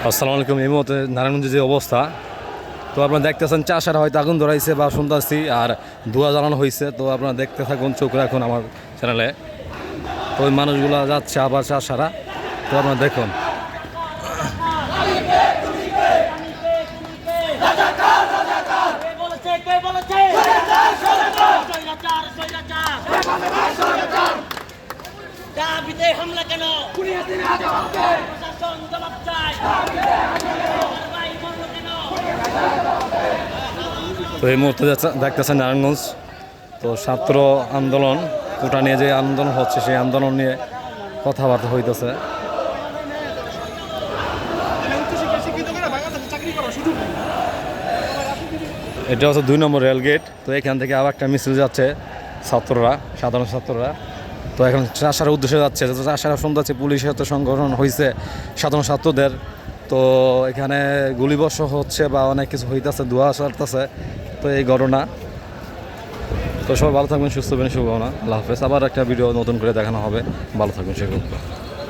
আসসালামু আলাইকুম এই মুহূর্তে নারায়ণগঞ্জের যে অবস্থা তো আপনারা দেখতেছেন চাষারা হয়তো আগুন ধরাইছে বা শুনতেছি আর ধোয়া জ্বালানো হয়েছে তো আপনারা দেখতে থাকুন চোখ রাখুন আমার চ্যানেলে তো ওই মানুষগুলো যাচ্ছে আবার চাষারা তো আপনারা দেখুন। কে বলেছে কে বলেছে? স্বৈরাচার স্বৈরাচার হামলা কেন? তো এই মুহূর্তে দেখতেছেন নারায়ণগঞ্জ। তো ছাত্র আন্দোলন কোটা নিয়ে যে আন্দোলন হচ্ছে, সেই আন্দোলন নিয়ে কথাবার্তা হইতেছে। এটা হচ্ছে দুই নম্বর রেল গেট। তো এখান থেকে আবার একটা মিছিল যাচ্ছে ছাত্ররা, সাধারণ ছাত্ররা। তো এখন চাষার উদ্দেশ্যে যাচ্ছে চাষারা শুনতে পুলিশের সংগঠন হয়েছে সাধারণ ছাত্রদের। তো এখানে গুলিবর্ষ হচ্ছে বা অনেক কিছু হইতেছে, ধোয়া সারতেছে, তো এই ঘটনা। তো সবাই ভালো থাকবেন, সুস্থ হবেন, শুভকামনা। আল্লাহ হাফেজ। আবার একটা ভিডিও নতুন করে দেখানো হবে। ভালো থাকবেন সেগুলো